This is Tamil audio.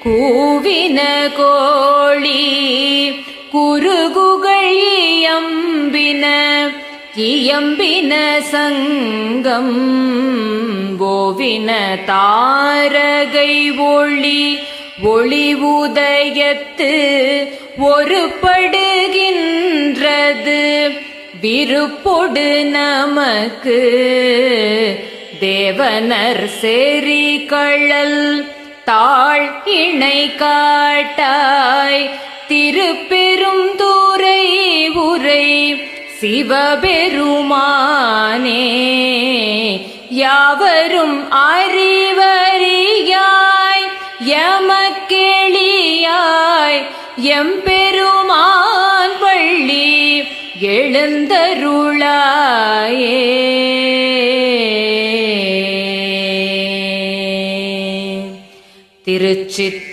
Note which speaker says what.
Speaker 1: கூவின கோழி குறுகுகள் இயம்பின இயம்பின சங்கம் ஓவின தாரகை ஒளி ஒளி உதயத்து ஒரு விருப்பொடு நமக்கு தேவனர் செறி கழல் தாழ் இணை காட்டாய். திருப்பெரும் தூரை உரை சிவபெருமானே. யாவரும் அறிவறியாய் எமக்கெளியாய் எம்பெருமான் பள்ளி எழுந்தருளாயே. திருச்சிற்ற